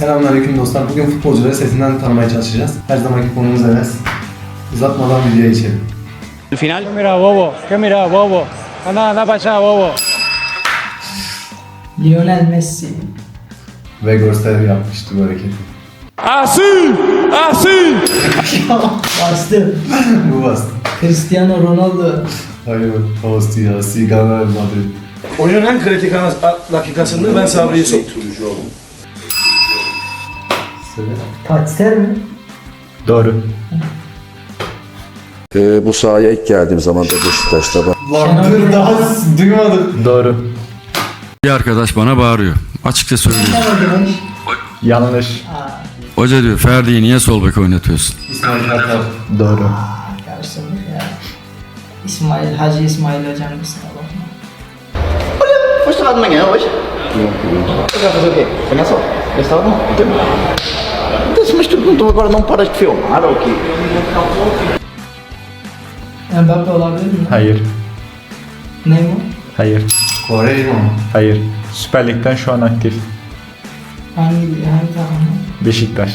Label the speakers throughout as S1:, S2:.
S1: Selamünaleyküm dostlar. Bugün futbolcuları sesinden tanımaya çalışacağız. Her zamanki konumuz Enes. Uzatmadan videoya geçelim.
S2: El final.
S3: ¿Qué mira, bobo? ¿Qué mira, bobo? Anda, anda para allá, bobo.
S4: Lionel Messi.
S1: Ve gösteri yapmıştı bu hareketi.
S2: Así, así.
S4: Bastı.
S1: bu bastı.
S4: Cristiano Ronaldo.
S1: Hayır, Avusturya, Sigana, Madrid.
S5: Oyunun en kritik an- dakikasında ben Sabri'yi soktum.
S1: Söyle.
S4: Patser mi?
S1: Doğru.
S6: Ee, bu sahaya ilk geldiğim zaman da Beşiktaş'ta ben
S1: Lan dur daha duymadık.
S7: Doğru.
S8: Bir arkadaş bana bağırıyor. Açıkça söylüyor.
S7: Yanlış.
S8: Hoca diyor Ferdi'yi niye sol bek oynatıyorsun?
S1: İsmail Kartal.
S7: Doğru.
S4: Karşılık ya. İsmail, Hacı İsmail hocam kusura bakma.
S9: Foi estudado de manhã hoje? Você vai fazer o quê? Não? Então, mas tu, tu agora não paras de filmar ou o quê?
S4: Mbappe olabilir mi?
S7: Hayır.
S4: Neymar?
S7: Hayır.
S1: Quaresma?
S7: Hayır. Süper Lig'den şu an aktif.
S4: Hangi, hangi takım?
S7: Beşiktaş.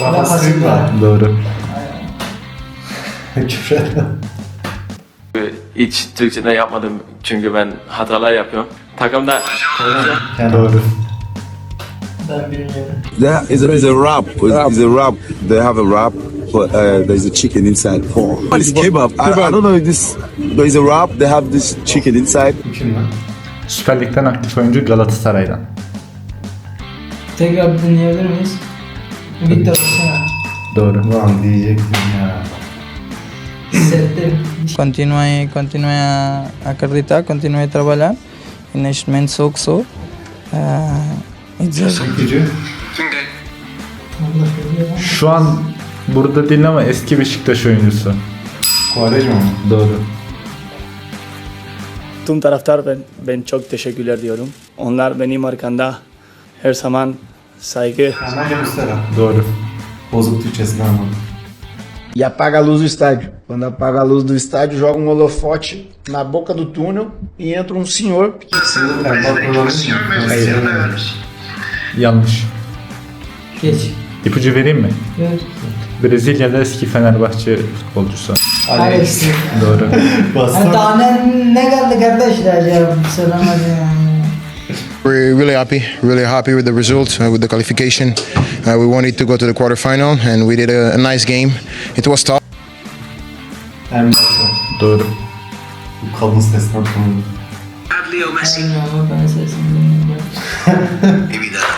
S1: Rafa Silva.
S7: Doğru.
S1: Küfür.
S10: Hiç Türkçe'de yapmadım çünkü ben hatalar yapıyorum. Takımda
S7: Doğru.
S4: Ben bilmiyorum.
S11: There is a, is a wrap. Is a wrap. They have a wrap, but uh, there's a chicken inside. Oh, it's kebab. I, I don't know if this. There's a wrap. They have this chicken inside.
S1: Kim?
S7: Süper Lig'den aktif oyuncu Galatasaray'dan.
S4: Tekrar bir dinleyebilir miyiz? Victor Osimhen.
S7: Doğru.
S1: Lan diyecektim ya.
S4: Hissettim.
S12: Continue, continue a acreditar, continue a trabalhar. E neste momento sou o que sou. Ah, e
S1: Gücü.
S4: Allah biliyor.
S7: Şu an burada değil ama eski Beşiktaş oyuncusu.
S1: Quaresma mı?
S7: Doğru.
S5: Tüm taraftar ben, ben çok teşekkürler diyorum. Onlar benim arkamda her zaman saygı
S1: Hemen göster ha.
S7: Doğru.
S1: Bozuk Türkçesini ama.
S9: E apaga a luz do estádio. Quando apaga a luz do estádio, joga um holofote na boca do túnel e entra um senhor.
S1: Şimdi Fenerbahçe olabilir mi?
S7: Yanlış.
S4: Geç.
S7: İpucu vereyim mi?
S4: Gör.
S7: Brezilyalı eski Fenerbahçe futbolcusu.
S4: Alex.
S7: Doğru.
S4: Yani daha ne, ne geldi kardeşler ya? Selam yani.
S11: We're really happy. Really happy with the result, uh, with the qualification. Uh, we wanted to go to the quarterfinal, and we did a, a nice game. It was tough.
S1: Mbappe.
S7: Doğru.
S1: Bu kalın sesten tanıdım.
S4: Bilmiyorum ben sesini bilmiyorum.
S9: Maybe the, the,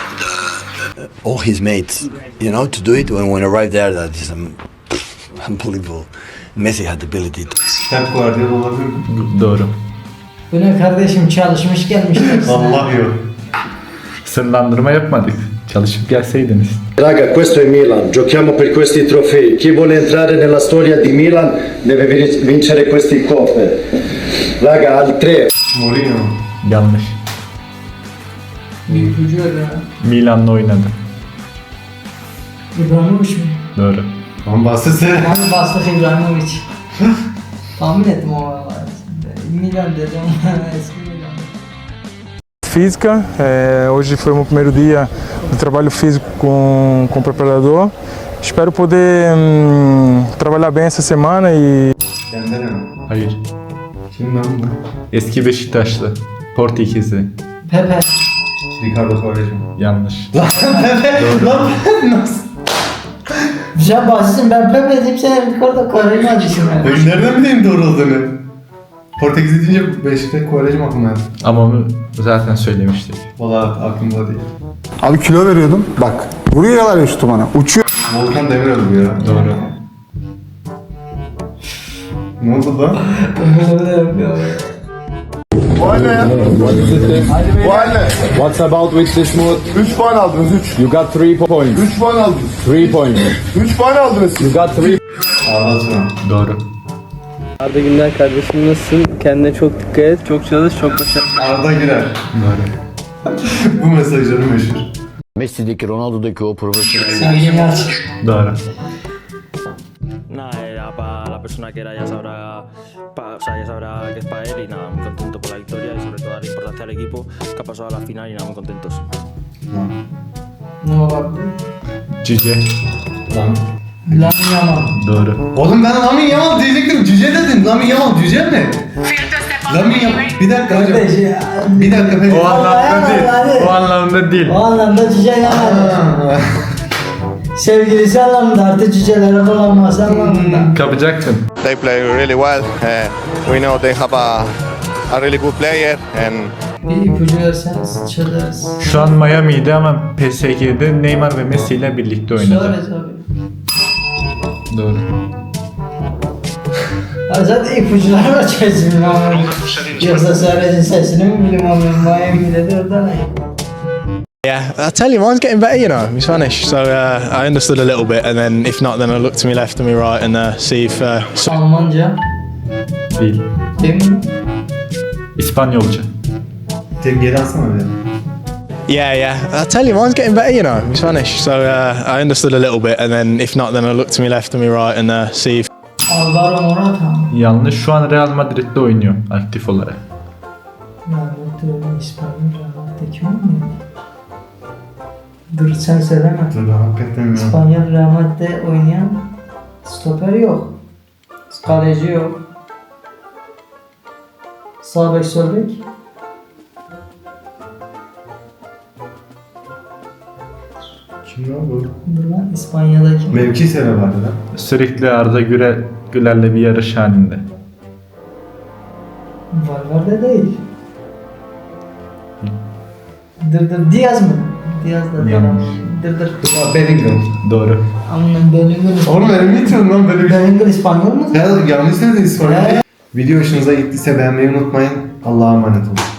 S9: all his mates, you know, to do it when I arrived there, that is um, unbelievable. Messi had the ability to.
S1: Pep Guardiola olabilir mi?
S7: Doğru.
S4: Bu ne kardeşim çalışmış gelmişler size.
S1: Vallahi yok.
S7: Sınırlandırma yapmadık. Çalışıp gelseydiniz.
S9: Raga, questo è Milan. Giochiamo per questi trofei. Chi vuole entrare nella storia di Milan deve vin- vincere questi coffe. Raga, al tre.
S1: Mourinho mu?
S7: Yanlış. Milan'la oynadı.
S4: İbrahimovic mi?
S7: Doğru.
S1: Lan bahsetsene.
S4: Yani bastık İbrahimovic. Tahmin ettim o vallahi. Milan dedim. Eski Milan.
S3: Física. É, hoje foi o meu primeiro dia de trabalho físico com, com o preparador. Espero poder hum, trabalhar bem essa semana e
S1: Dembele mi?
S7: Hayır.
S1: Kim lan bu?
S7: Eski Beşiktaşlı. Portekizli.
S4: Pepe.
S1: Ricardo Quaresma.
S7: Yanlış.
S4: Sen bahsetsin ben Pepe diyeyim sen Ricardo Quaresma diyorsun yani.
S1: Ben nereden bileyim doğru olduğunu? Portekiz deyince Beşiktaş Quaresma aklıma geldi.
S7: Ama onu zaten söylemiştik.
S1: Valla aklımda değil.
S11: Abi kilo veriyordum. Bak, vuruyorlar ya şutu bana. Uçuyor.
S1: Volkan Demirel bu ya.
S7: Doğru.
S1: Ne oldu lan?
S11: What's about with this mode?
S9: 3 puan aldınız 3.
S11: You got three points.
S9: 3 puan aldınız.
S11: Three points.
S9: 3 puan aldınız.
S11: You got three.
S1: Arda Turan.
S7: Doğru.
S5: Arda Günder kardeşim nasılsın? Kendine çok dikkat et. Çok çalış, çok başarılı.
S1: Arda Güler.
S7: Doğru.
S1: bu mesajları meşhur.
S9: Messi'deki Ronaldo'daki o profesyonel
S4: Sen.
S7: Doğru.
S10: nada, era para la persona que era ya sabrá, pa- o sea, ya sabrá que es para él y nada, muy contento por la dar importancia al equipo que ha pasado a la final y nada, muy contentos.
S4: Ne olabilir?
S7: Cüce.
S1: Lan.
S4: Lamin Yamal.
S7: Doğru.
S1: Oğlum ben Lamin Yamal diyecektim. Cüce dedin. Lamin Yamal cüce mi? Lamin Yamal. Bir dakika hocam.
S4: Kardeş ya.
S1: Bir dakika. Peki.
S7: O anlamda değil.
S4: Vallahi.
S7: O anlamda değil.
S4: O anlamda cüce Yamal.
S1: Aa.
S4: Sevgilisi anlamında artık cüceleri kullanması anlamında.
S7: Kapacaktın.
S11: They play really well. Uh, we know they have a, a really good player and
S4: Bir ipucu verseniz çözeriz.
S7: Şu an Miami'de ama PSG'de Neymar ve Messi ile birlikte oynadı.
S4: Abi.
S7: Doğru.
S4: Ya zaten ipucuları var çözüm ama. Yoksa Suarez'in sesini mi bileyim abi? Miami'de de orada ne?
S13: Yeah, I tell you, mine's getting better, you know, my Spanish. So uh, I understood a little bit, and then if not, then I look to my left and my right and uh, see if. Uh, so-
S4: Almanca.
S7: Değil.
S4: Değil mi?
S7: İspanyolca.
S1: Geri alsana bir.
S13: yeah, yeah, I tell you, mine's getting better, you know, Spanish. So uh, I understood a little bit, and then if not, then I look to my left and my right and uh, see if.
S4: Alvaro Morata.
S7: Yanlış. Şu an Real Madrid'de oynuyor aktif olarak.
S4: Ya bu öyle İspanyol Real'de kim oynuyor? Dur sen söyleme.
S1: Dur hakikaten ya.
S4: İspanyol Real Madrid'de oynayan stoper yok. Kaleci yok. Sağ bek sol bek.
S1: Kim lan bu?
S4: Dur lan İspanya'daki.
S1: Mevki sene vardı lan.
S7: Sürekli Arda Güler, Güler'le bir yarış halinde.
S4: Valverde değil. Dur dur Diaz mı? Diaz da değil.
S7: Yanlış.
S4: Dur dur.
S1: Ya Bellingham.
S7: Doğru.
S4: Anladım Bellingham.
S1: Oğlum benim mi itiyorsun lan böyle bir şey?
S4: Bellingham İspanyol mu?
S1: Ya yanlış söyledin İspanyol. Video hoşunuza gittiyse beğenmeyi unutmayın. Allah'a emanet olun.